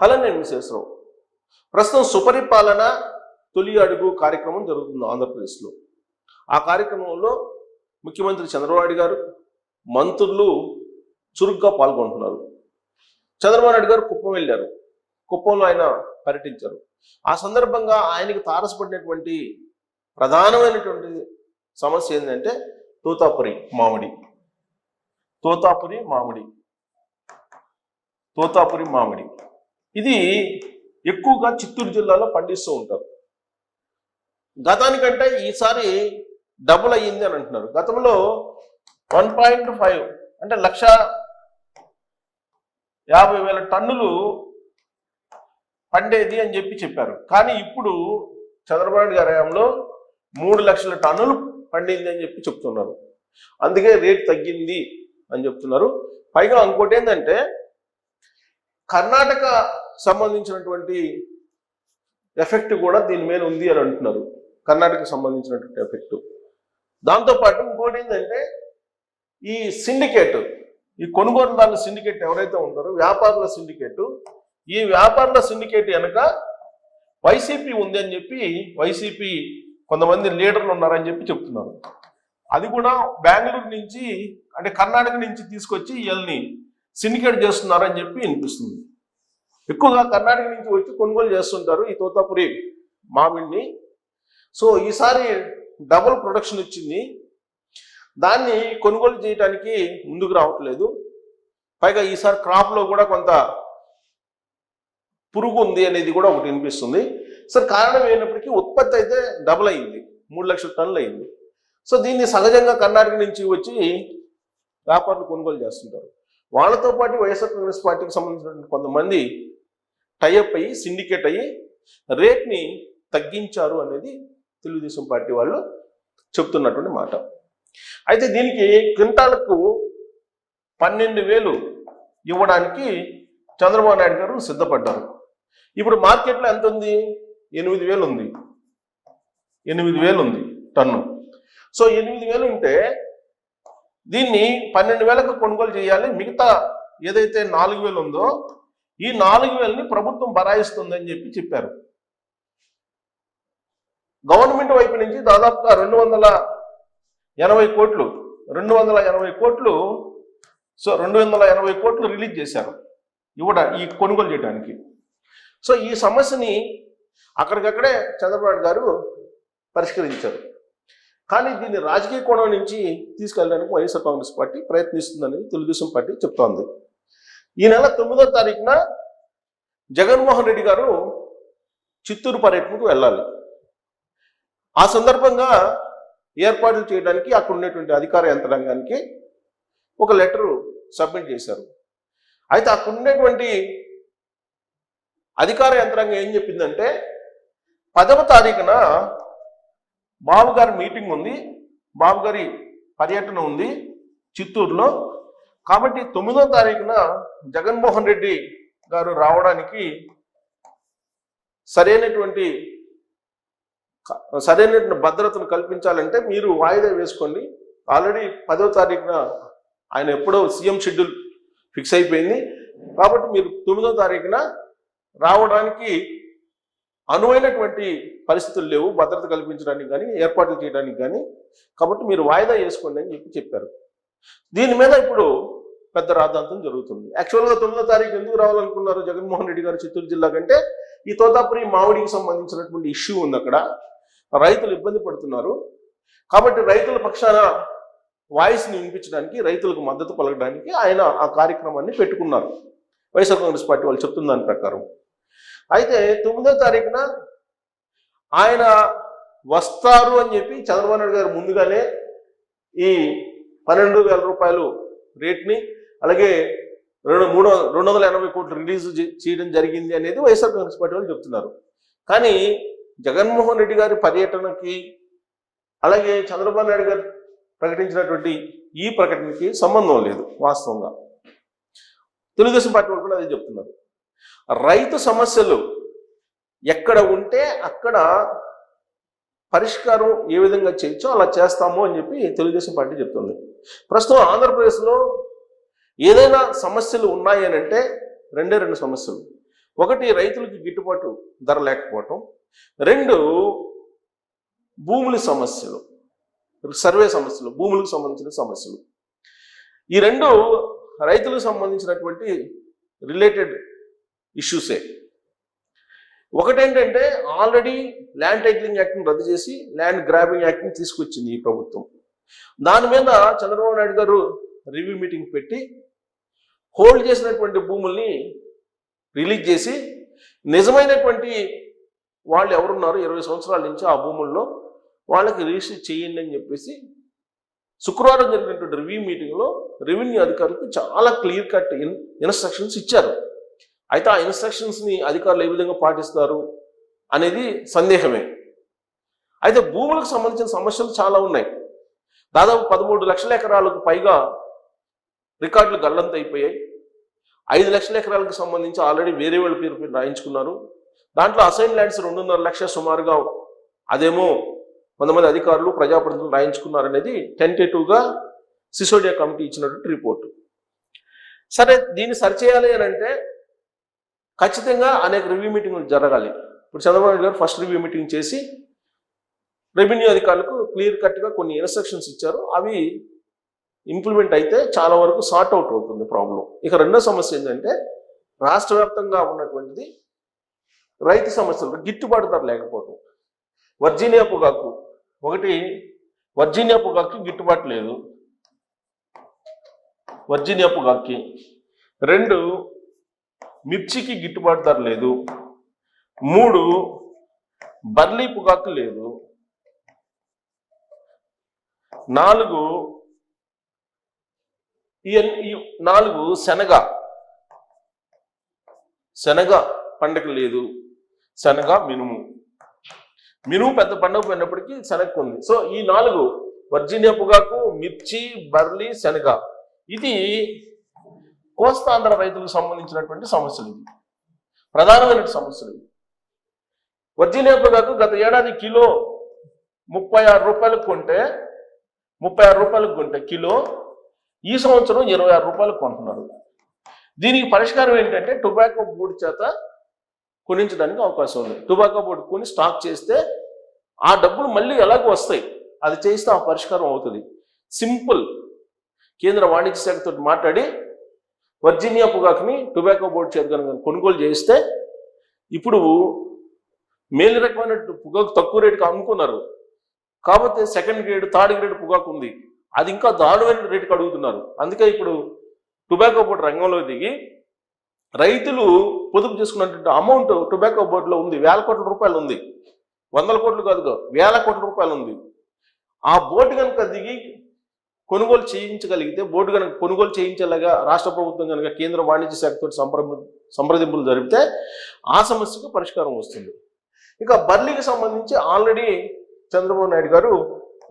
Hello నేను విశేషరావు ప్రస్తుతం సుపరిపాలన తొలి అడుగు కార్యక్రమం జరుగుతుంది ఆంధ్రప్రదేశ్లో. ఆ కార్యక్రమంలో ముఖ్యమంత్రి చంద్రబాబు గారు మంత్రులు చురుగ్గా పాల్గొంటున్నారు. చంద్రబాబు నాయుడు గారు కుప్పం వెళ్ళారు. కుప్పంలో ఆయన పర్యటించారు. ఆ సందర్భంగా ఆయనకి తారసపడినటువంటి ప్రధానమైనటువంటి సమస్య ఏంటంటే తోతాపురి మామిడి. తోతాపురి మామిడి. తోతాపురి మామిడి. ఇది ఎక్కువగా చిత్తూరు జిల్లాలో పండిస్తూ ఉంటారు. గతానికంటే ఈసారి డబుల్ అయ్యింది అని అంటున్నారు. గతంలో వన్ పాయింట్ ఫైవ్ అంటే లక్ష యాభై వేల టన్నులు పండేది అని చెప్పి చెప్పారు. కానీ ఇప్పుడు చంద్రబాబు నాయుడు గారి హయాంలో మూడు లక్షల టన్నులు పండింది అని చెప్పి చెప్తున్నారు. అందుకే రేట్ తగ్గింది అని చెప్తున్నారు. పైగా ఇంకోటి ఏంటంటే కర్ణాటక సంబంధించినటువంటి ఎఫెక్ట్ కూడా దీని మీద ఉంది అని అంటున్నారు. కర్ణాటకకు సంబంధించినటువంటి ఎఫెక్ట్ దాంతోపాటు ఇంకోటి ఏంటంటే ఈ సిండికేట్ ఈ కొనుగోలుదారుల సిండికేట్ ఎవరైతే ఉంటారో వ్యాపారుల సిండికేట్ ఈ వ్యాపారుల సిండికేట్ వెనక వైసీపీ ఉంది అని చెప్పి వైసీపీ కొంతమంది లీడర్లు ఉన్నారని చెప్పి చెప్తున్నారు. అది కూడా బెంగళూరు నుంచి అంటే కర్ణాటక నుంచి తీసుకొచ్చి వీళ్ళని సిండికేట్ చేస్తున్నారని చెప్పి వినిపిస్తుంది. ఎక్కువగా కర్ణాటక నుంచి వచ్చి కొనుగోలు చేస్తుంటారు ఈ తోతాపురి మామిడిని. సో ఈసారి డబుల్ ప్రొడక్షన్ వచ్చింది. దాన్ని కొనుగోలు చేయడానికి ముందుకు రావట్లేదు. పైగా ఈసారి క్రాప్లో కూడా కొంత పురుగు ఉంది అనేది కూడా ఒకటి వినిపిస్తుంది. సార్ కారణం అయినప్పటికీ ఉత్పత్తి అయితే డబుల్ అయింది. మూడు లక్షల టన్నులు అయింది. సో దీన్ని సహజంగా కర్ణాటక నుంచి వచ్చి వ్యాపారులు కొనుగోలు చేస్తుంటారు. వాళ్ళతో పాటు వైఎస్ఆర్ కాంగ్రెస్ పార్టీకి సంబంధించిన కొంతమంది టైఅప్ అయ్యి సిండికేట్ అయ్యి రేట్ని తగ్గించారు అనేది తెలుగుదేశం పార్టీ వాళ్ళు చెప్తున్నటువంటి మాట. అయితే దీనికి క్వింటాలకు పన్నెండు వేలు ఇవ్వడానికి చంద్రబాబు నాయుడు గారు సిద్ధపడ్డారు. ఇప్పుడు మార్కెట్లో ఎంత ఉంది? ఎనిమిది వేలు ఉంది. ఎనిమిది వేలు ఉంది టన్ను. సో ఎనిమిది వేలు ఉంటే దీన్ని పన్నెండు వేలకు కొనుగోలు చేయాలి. మిగతా ఏదైతే నాలుగు వేలు ఉందో ఈ నాలుగు వేలని ప్రభుత్వం బరాయిస్తుందని చెప్పి చెప్పారు. గవర్నమెంట్ వైపు నుంచి దాదాపుగా రెండు వందల ఎనభై కోట్లు రెండు వందల ఎనభై కోట్లు సో రెండు వందల ఎనభై కోట్లు రిలీజ్ చేశారు ఇవ్వడ ఈ కొనుగోలు చేయడానికి. సో ఈ సమస్యని అక్కడికక్కడే చంద్రబాబు గారు పరిష్కరించారు. కానీ దీన్ని రాజకీయ కోణం నుంచి తీసుకెళ్ళడానికి వైఎస్ఆర్ కాంగ్రెస్ పార్టీ ప్రయత్నిస్తుందని తెలుగుదేశం పార్టీ చెప్తోంది. ఈ నెల తొమ్మిదో తారీఖున జగన్మోహన్ రెడ్డి గారు చిత్తూరు పర్యటనకు వెళ్ళాలి. ఆ సందర్భంగా ఏర్పాట్లు చేయడానికి అక్కడ ఉన్నటువంటి అధికార యంత్రాంగానికి ఒక లెటరు సబ్మిట్ చేశారు. అయితే అక్కడ ఉన్నటువంటి అధికార యంత్రాంగం ఏం చెప్పిందంటే పదవ తారీఖున బాబు గారి మీటింగ్ ఉంది. బాబు గారి పర్యటన ఉంది చిత్తూరులో. కాబట్టి తొమ్మిదో తారీఖున జగన్మోహన్ రెడ్డి గారు రావడానికి సరైనటువంటి సరైనటువంటి భద్రతను కల్పించాలంటే మీరు వాయిదా వేసుకోండి. ఆల్రెడీ పదో తారీఖున ఆయన ఎప్పుడో సీఎం షెడ్యూల్ ఫిక్స్ అయిపోయింది. కాబట్టి మీరు తొమ్మిదో తారీఖున రావడానికి అనువైనటువంటి పరిస్థితులు లేవు భద్రత కల్పించడానికి కానీ ఏర్పాట్లు చేయడానికి కానీ కాబట్టి మీరు వాయిదా వేసుకోండి అని చెప్పి చెప్పారు. దీని మీద ఇప్పుడు పెద్ద రాద్ధాంతం జరుగుతుంది. యాక్చువల్గా తొమ్మిదో తారీఖు ఎందుకు రావాలనుకున్నారు జగన్మోహన్ రెడ్డి గారు చిత్తూరు జిల్లా కంటే? ఈ తోతాపురి మామిడికి సంబంధించినటువంటి ఇష్యూ ఉంది అక్కడ. రైతులు ఇబ్బంది పడుతున్నారు. కాబట్టి రైతుల పక్షాన వాయిస్ని వినిపించడానికి రైతులకు మద్దతు పలకడానికి ఆయన ఆ కార్యక్రమాన్ని పెట్టుకున్నారు. వైఎస్ఆర్ కాంగ్రెస్ పార్టీ వాళ్ళు చెప్తున్న దాని ప్రకారం. అయితే తొమ్మిదో తారీఖున ఆయన వస్తారు అని చెప్పి చంద్రబాబు నాయుడు గారు ముందుగానే ఈ పన్నెండు వేల రూపాయలు రేట్ని అలాగే రెండు మూడు రెండు వందల ఎనభై కోట్లు రిలీజ్ చేయడం జరిగింది అనేది వైఎస్ఆర్ కాంగ్రెస్ పార్టీ వాళ్ళు చెప్తున్నారు. కానీ జగన్మోహన్ రెడ్డి గారి పర్యటనకి అలాగే చంద్రబాబు నాయుడు గారు ప్రకటించినటువంటి ఈ ప్రకటనకి సంబంధం లేదు వాస్తవంగా. తెలుగుదేశం పార్టీ వాళ్ళు కూడా అదే చెప్తున్నారు. రైతు సమస్యలు ఎక్కడ ఉంటే అక్కడ పరిష్కారం ఏ విధంగా చేయొచ్చో అలా చేస్తాము అని చెప్పి తెలుగుదేశం పార్టీ చెప్తుంది. ప్రస్తుతం ఆంధ్రప్రదేశ్లో ఏదైనా సమస్యలు ఉన్నాయి అని అంటే రెండే రెండు సమస్యలు. ఒకటి రైతులకి గిట్టుబాటు ధర లేకపోవటం. రెండు భూముల సమస్యలు. సర్వే సమస్యలు భూములకు సంబంధించిన సమస్యలు. ఈ రెండు రైతులకు సంబంధించినటువంటి రిలేటెడ్ ఇష్యూసే. ఒకటేంటంటే ఆల్రెడీ ల్యాండ్ టైటిలింగ్ యాక్ట్ని రద్దు చేసి ల్యాండ్ గ్రాబింగ్ యాక్ట్ని తీసుకొచ్చింది ఈ ప్రభుత్వం. దాని మీద చంద్రబాబు నాయుడు గారు రివ్యూ మీటింగ్ పెట్టి హోల్డ్ చేసినటువంటి భూముల్ని రిలీజ్ చేసి నిజమైనటువంటి వాళ్ళు ఎవరున్నారు ఇరవై సంవత్సరాల నుంచి ఆ భూముల్లో వాళ్ళకి రిజిస్టర్ చేయండి అని చెప్పేసి శుక్రవారం జరిగినటువంటి రివ్యూ మీటింగ్లో రెవెన్యూ అధికారులకు చాలా క్లియర్ కట్ ఇన్ ఇన్స్ట్రక్షన్స్ ఇచ్చారు. అయితే ఆ ఇన్స్ట్రక్షన్స్ని అధికారులు ఏ విధంగా పాటిస్తారు అనేది సందేహమే. అయితే భూములకు సంబంధించిన సమస్యలు చాలా ఉన్నాయి. దాదాపు పదమూడు లక్షల ఎకరాలకు పైగా రికార్డులు గల్లంత అయిపోయాయి. ఐదు లక్షల ఎకరాలకు సంబంధించి ఆల్రెడీ వేరే వాళ్ళ పేరు మీద రాయించుకున్నారు. దాంట్లో అసైన్ ల్యాండ్స్ రెండున్నర లక్షల సుమారుగా అదేమో కొంతమంది అధికారులు ప్రజాప్రతినిధులు రాయించుకున్నారనేది టెంటేటివ్గా సిసోడియా కమిటీ ఇచ్చినటువంటి రిపోర్టు. సరే దీన్ని సరిచేయాలి అని అంటే ఖచ్చితంగా అనేక రివ్యూ మీటింగ్లు జరగాలి. ఇప్పుడు చంద్రబాబు నాయుడు గారు ఫస్ట్ రివ్యూ మీటింగ్ చేసి రెవెన్యూ అధికారులకు క్లియర్ కట్గా కొన్ని ఇన్స్ట్రక్షన్స్ ఇచ్చారు. అవి ఇంప్లిమెంట్ అయితే చాలా వరకు సార్ట్ అవుట్ అవుతుంది ప్రాబ్లం ఇక రెండో సమస్య ఏంటంటే రాష్ట్ర వ్యాప్తంగా ఉన్నటువంటిది రైతు సమస్యలు గిట్టుబాటు ధర లేకపోవడం వర్జీనియా పొగాకు ఒకటి వర్జీనియా పొగాకు గిట్టుబాటు లేదు. వర్జీనియా పొగాకి రెండు మిర్చికి గిట్టుబాటు ధర లేదు. మూడు బర్లీ పొగాకు లేదు. నాలుగు ఈ నాలుగు శనగ శనగ పండగ లేదు. శనగ మినుము. మినుము పెద్ద పండుగ పోయినప్పటికీ శనగ ఉంది. సో ఈ నాలుగు వర్జీనియా పొగాకు మిర్చి బర్లీ శనగ. ఇది కోస్తాంధ్ర రైతులకు సంబంధించినటువంటి సమస్యలు ఇది ప్రధానమైన సమస్యలు ఇవి. వర్జీనియా పొగాకు గత ఏడాది కిలో ముప్పై ఆరు రూపాయలకు కొంటే ముప్పై ఆరు రూపాయలకు కొంటే కిలో ఈ సంవత్సరం ఇరవై ఆరు రూపాయలకు కొంటున్నారు. దీనికి పరిష్కారం ఏంటంటే టొబాకో బోర్డు చేత కొనించడానికి అవకాశం ఉంది. టొబాకో బోర్డు కొని స్టాక్ చేస్తే ఆ డబ్బులు మళ్ళీ ఎలాగో వస్తాయి. అది చేస్తే ఆ పరిష్కారం అవుతుంది. సింపుల్ కేంద్ర వాణిజ్య శాఖతో మాట్లాడి వర్జీనియా పొగాకుని టొబాకో బోర్డు చేత కనుక కొనుగోలు చేస్తే ఇప్పుడు మేలు రకమైన పొగాకు తక్కువ రేటుకి అమ్ముకున్నారు. కాకపోతే సెకండ్ గ్రేడ్ థర్డ్ గ్రేడ్ పొగాకు ఉంది. అది ఇంకా దారుణమైన రేటుకి అడుగుతున్నారు. అందుకే ఇప్పుడు టొబాకో బోర్డు రంగంలో దిగి రైతులు పొదుపు చేసుకున్నటువంటి అమౌంట్ టొబాకో బోర్డులో ఉంది. వేల కోట్ల రూపాయలు ఉంది. వందల కోట్లు కాదు వేల కోట్ల రూపాయలు ఉంది. ఆ బోర్డు కనుక దిగి కొనుగోలు చేయించగలిగితే బోర్డు కనుక కొనుగోలు చేయించేలాగా రాష్ట్ర ప్రభుత్వం కనుక కేంద్ర వాణిజ్య శాఖతో సంప్ర సంప్రదింపులు జరిపితే ఆ సమస్యకు పరిష్కారం వస్తుంది. ఇక బర్లీకి సంబంధించి ఆల్రెడీ చంద్రబాబు నాయుడు గారు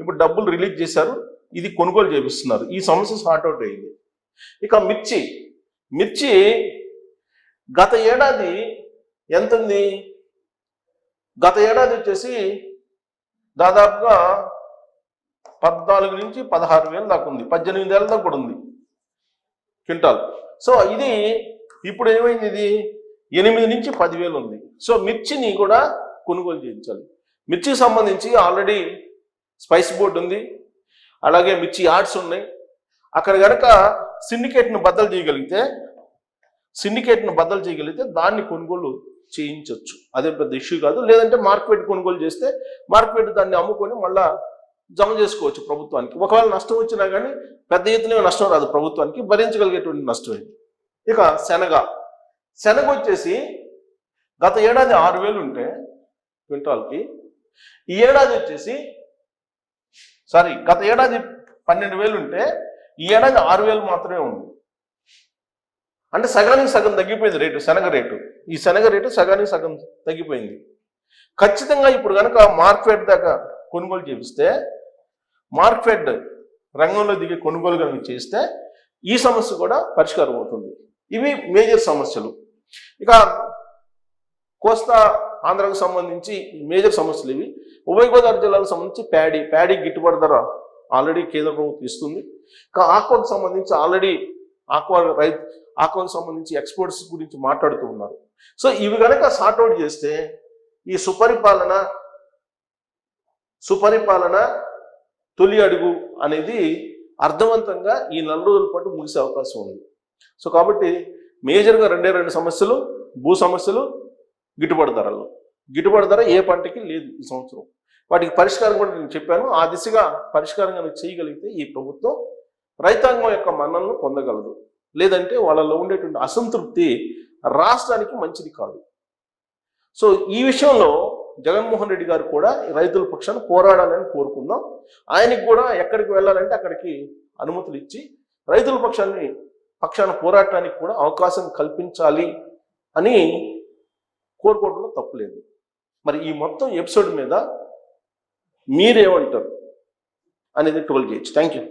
ఇప్పుడు డబ్బులు రిలీజ్ చేశారు ఇది కొనుగోలు చేపిస్తున్నారు. ఈ సమస్య సార్ట్అవుట్ అయింది. ఇక మిర్చి మిర్చి గత ఏడాది ఎంత ఉంది గత ఏడాది వచ్చేసి దాదాపుగా పద్నాలుగు నుంచి పదహారు వేలు దాకా ఉంది. పద్దెనిమిది వేల దాకా కూడా ఉంది. క్వింటాల్. సో ఇది ఇప్పుడు ఏమైంది ఇది? ఎనిమిది నుంచి పదివేలు ఉంది. సో మిర్చిని కూడా కొనుగోలు చేయించాలి. మిర్చికి సంబంధించి ఆల్రెడీ స్పైస్ బోర్డు ఉంది. అలాగే మిర్చి యార్డ్స్ ఉన్నాయి. అక్కడ కనుక సిండికేట్ను బద్దలు చేయగలిగితే సిండికేట్ను బద్దలు చేయగలిగితే దాన్ని కొనుగోలు చేయించవచ్చు అదే పెద్ద ఇష్యూ కాదు. లేదంటే మార్కెట్ కొనుగోలు చేస్తే మార్కెట్ దాన్ని అమ్ముకొని మళ్ళీ జమ చేసుకోవచ్చు ప్రభుత్వానికి. ఒకవేళ నష్టం వచ్చినా కానీ పెద్ద ఎత్తున నష్టం రాదు ప్రభుత్వానికి భరించగలిగేటువంటి నష్టం ఇది ఇక శనగ. శనగ వచ్చేసి గత ఏడాది ఆరు వేలు ఉంటే క్వింటాల్కి ఈ ఏడాది వచ్చేసి సారీ గత ఏడాది పన్నెండు వేలు ఉంటే ఈ ఏడాది ఆరు వేలు మాత్రమే ఉంది. అంటే సగానికి సగం తగ్గిపోయింది రేటు శనగ రేటు. ఈ శనగ రేటు సగానికి సగం తగ్గిపోయింది. ఖచ్చితంగా ఇప్పుడు కనుక మార్కెట్ దాకా కొనుగోలు చేపిస్తే మార్కెట్ రంగంలో దిగే కొనుగోలు కనుక చేస్తే ఈ సమస్య కూడా పరిష్కారం అవుతుంది. ఇవి మేజర్ సమస్యలు. ఇక కోస్తా ఆంధ్రాకు సంబంధించి మేజర్ సమస్యలు ఇవి. ఉభయ గోదావరి జిల్లాలకు సంబంధించి ప్యాడీ ప్యాడీ గిట్టుబాటు ధర ఆల్రెడీ కేంద్ర ప్రభుత్వం ఇస్తుంది. ఇంకా ఆక్వాకు సంబంధించి ఆల్రెడీ ఆక్వా రైతు ఆక్వాకు సంబంధించి ఎక్స్పోర్ట్స్ గురించి మాట్లాడుతూ ఉన్నారు. సో ఇవి కనుక సార్ట్అవుట్ చేస్తే ఈ సుపరిపాలన సుపరిపాలన తొలి అడుగు అనేది అర్థవంతంగా ఈ నెల రోజుల పాటు ముగిసే అవకాశం ఉంది. సో కాబట్టి మేజర్గా రెండే రెండు సమస్యలు భూ సమస్యలు గిట్టుబాటు ధరలు. గిట్టుబాటు ధర ఏ పంటకి లేదు ఈ సంవత్సరం. వాటికి పరిష్కారం కూడా నేను చెప్పాను. ఆ దిశగా పరిష్కారం కనుక చేయగలిగితే ఈ ప్రభుత్వం రైతాంగం యొక్క మన్నలను పొందగలదు. లేదంటే వాళ్ళలో ఉండేటువంటి అసంతృప్తి రాష్ట్రానికి మంచిది కాదు. సో ఈ విషయంలో జగన్మోహన్ రెడ్డి గారు కూడా రైతుల పక్షాన పోరాడాలని కోరుకుందాం. ఆయనకి కూడా ఎక్కడికి వెళ్ళాలంటే అక్కడికి అనుమతులు ఇచ్చి రైతుల పక్షాన్ని పక్షాన పోరాటానికి కూడా అవకాశం కల్పించాలి అని కోరుకోవడంలో తప్పులేదు మరి ఈ మొత్తం ఎపిసోడ్ మీద మీరేమంటారు? అనేది ట్వెల్వ్ చేయొచ్చు థ్యాంక్ యూ